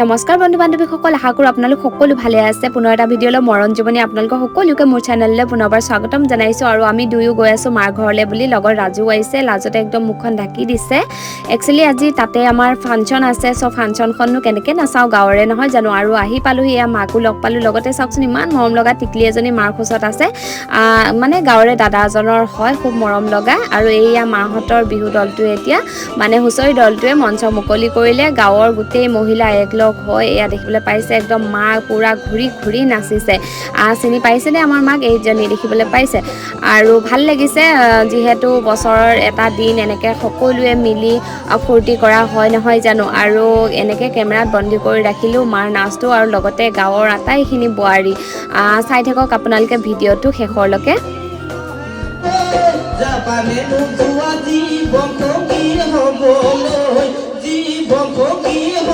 নমস্কাৰ বন্ধু বান্ধৱীসকল আশা কৰোঁ আপোনালোক সকলো ভালে আছে। পুনৰ এটা ভিডিঅ'লৈ মৰণ জীৱনী আপোনালোকক সকলোকে মোৰ চেনেললৈ পুনৰবাৰ স্বাগতম জনাইছোঁ আৰু আমি দুয়ো গৈ আছোঁ মাৰ ঘৰলৈ বুলি। লগৰ ৰাজু আহিছে লাজতে একদম মুখখন ঢাকি দিছে। একচুৱেলি আজি তাতে আমাৰ ফাংচন আছে চ' ফাংচনখননো কেনেকৈ নাচাওঁ গাঁৱৰে নহয় জানো? আৰু আহি পালোহি এয়া মাকো লগ পালোঁ। লগতে চাওকচোন ইমান মৰম লগা টিকলি এজনী মাৰ কোচত আছে। মানে গাঁৱৰে দাদা এজনৰ হয় খুব মৰম লগা। আৰু এইয়া মাহঁতৰ বিহু দলটোৱে এতিয়া। মানে হুঁচৰি দলটোৱে মঞ্চ মুকলি কৰিলে। গাঁৱৰ গোটেই মহিলা একলগ হৈ এয়া দেখিবলৈ পাইছে, একদম মা পূৰা ঘূৰি ঘূৰি নাচিছে। চিনি পাইছেনে আমাৰ মাক? এইজনী দেখিবলৈ পাইছে। আৰু ভালো লাগিছে যিহেতু বছৰৰ এটা দিন এনেকৈ সকলোৱে মিলি ফূৰ্তি কৰা হয় নহয় জানো? আৰু এনেকৈ কেমেৰাত বন্দী কৰি ৰাখিলোঁ মাৰ নাচটো আৰু লগতে গাঁৱৰ আটাইখিনি বোৱাৰী। চাই থাকক আপোনালোকে ভিডিঅ'টো শেষৰলৈকে। জাপানে কি হ'বলৈ, জীৱন কি হ'বলৈ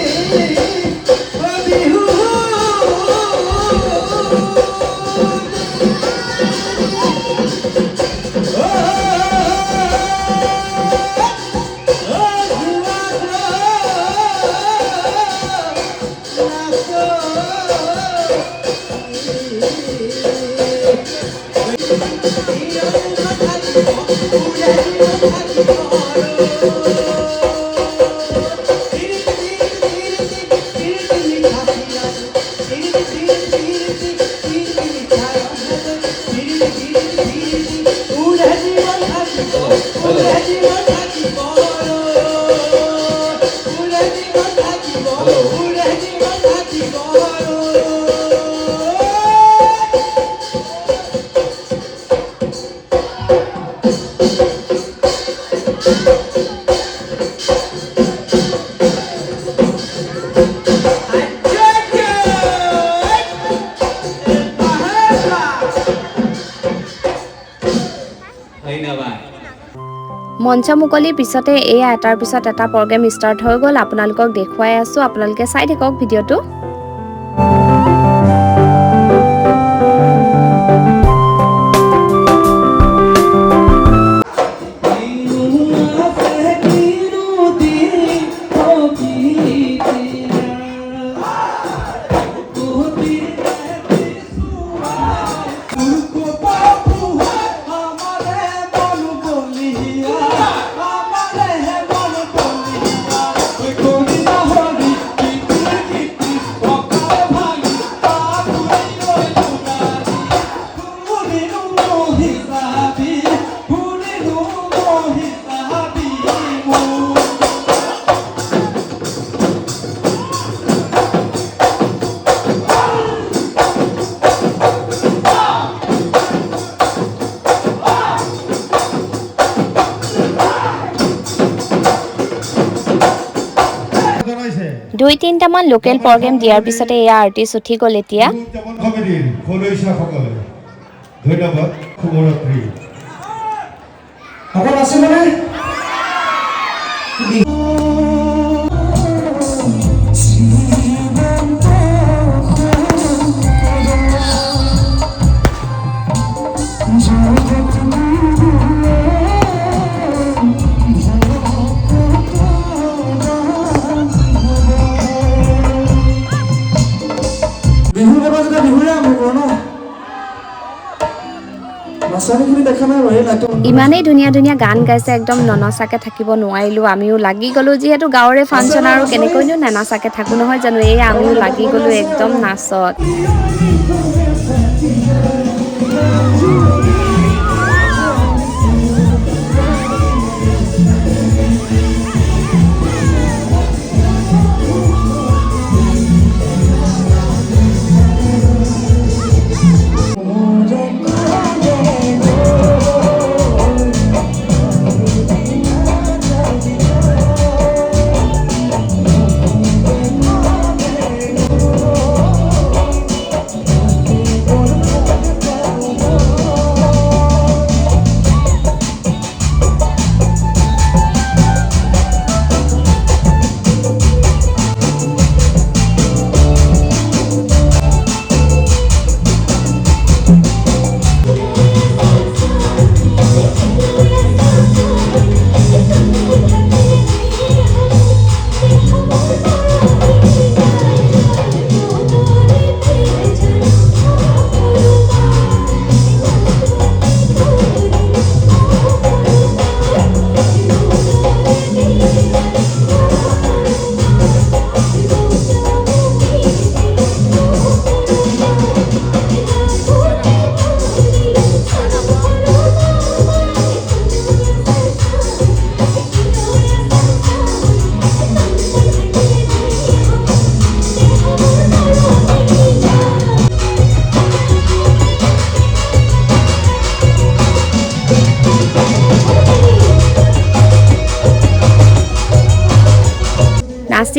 মঞ্চ মুকলিৰ পিছতে এয়া এটাৰ পিছত এটা প্ৰগ্ৰেম ষ্টাৰ্ট হৈ গ'ল। আপোনালোকক দেখুৱাই আছোঁ। আপোনালোকে চাই থাকক ভিডিঅ'টো। দুই তিনিটামান লোকেল প্ৰগ্ৰেম দিয়াৰ পিছতে এয়া আৰ্টিষ্ট উঠি গ'ল এতিয়া। ধন্যবাদ শুভৰাত্ৰি। সকলো আছে মানে? ইমানেই ধুনীয়া ধুনীয়া গান গাইছে একদম ননচাকে থাকিব নোৱাৰিলোঁ। আমিও লাগি গ'লোঁ যিহেতু গাঁৱৰে ফাংচন আৰু কেনেকৈনো নেনাচাকে থাকোঁ নহয় জানো? এই আমিও লাগি গ'লোঁ একদম নাচত।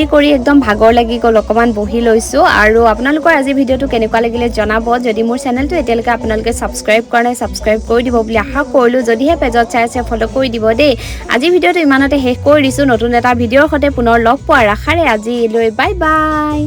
নাচি কৰি একদম ভাগৰ লাগি গ'ল। অকণমান বহি লৈছোঁ। আৰু আপোনালোকৰ আজি ভিডিঅ'টো কেনেকুৱা লাগিলে জনাব। যদি মোৰ চেনেলটো এতিয়ালৈকে আপোনালোকে ছাবস্ক্ৰাইব কৰা নাই ছাবস্ক্ৰাইব কৰি দিব বুলি আশা কৰিলোঁ। যদিহে পেজত চাই আছে ফ'ল' কৰি দিব দেই। আজি ভিডিঅ'টো ইমানতে শেষ কৰি দিছোঁ। নতুন এটা ভিডিঅ'ৰ সৈতে পুনৰ লগ পোৱাৰ আশাৰে আজিলৈ। Bye bye